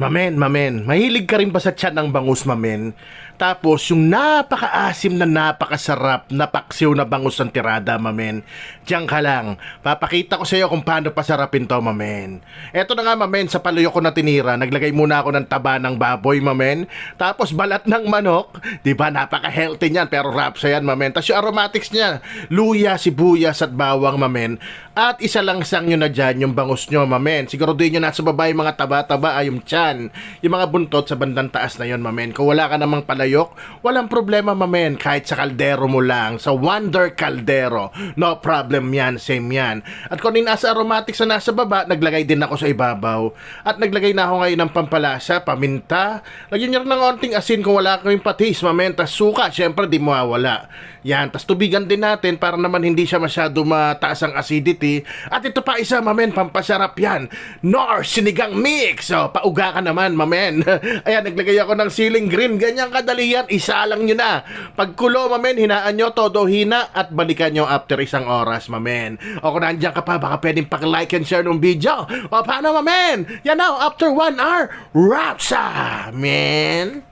Mamen, mamen, mahilig ka rin ba sa tiyan ng bangus, mamen? Tapos, yung napakaasim na napakasarap na paksiw na bangus ng tirada, mamen. Diyan ka lang. Papakita ko sa iyo kung paano pasarapin to, mamen. Eto na nga, mamen, sa paluyo ko na tinira, naglagay muna ako ng taba ng baboy, mamen. Tapos, balat ng manok. Di ba, napaka-healthy niyan, pero rapsa yan, mamen. Tapos yung aromatics niya, luya, sibuyas at bawang, mamen. At isa lang sang nyo na dyan, yung bangus nyo, mamen. Siguraduhin nyo nasa baba yung mga taba-taba ay yung tiyan. Yung mga buntot sa bandang taas na yon, mamen. Kung wala ka namang palayok, walang problema, mamen. Kahit sa kaldero mo lang, sa Wonder Caldero. No problem yan, same yan. At kung nasa aromatics na nasa baba, naglagay din ako sa ibabaw. At naglagay na ako ngayon ng pampalasa, paminta. Lagyan nyo rin ng onting asin kung wala kaming patis, mamen. Tas suka, syempre di mawawala. Yan, tas tubigan din natin para naman hindi siya masyado mataas ang acidity. At ito pa isa, mamen, pampasarap yan. Nor sinigang mix. So, pauga ka naman, mamen. Ayan, naglagay ako ng ceiling green. Ganyan kadali yan. Isa lang nyo na. Pagkulo, mamen, hinaan nyo, todo hina at balikan nyo after isang oras, mamen. O kung nandiyan ka pa, baka pwedeng pag-like and share ng video. O paano, mamen? Yan now, after one hour, Rapsa, men.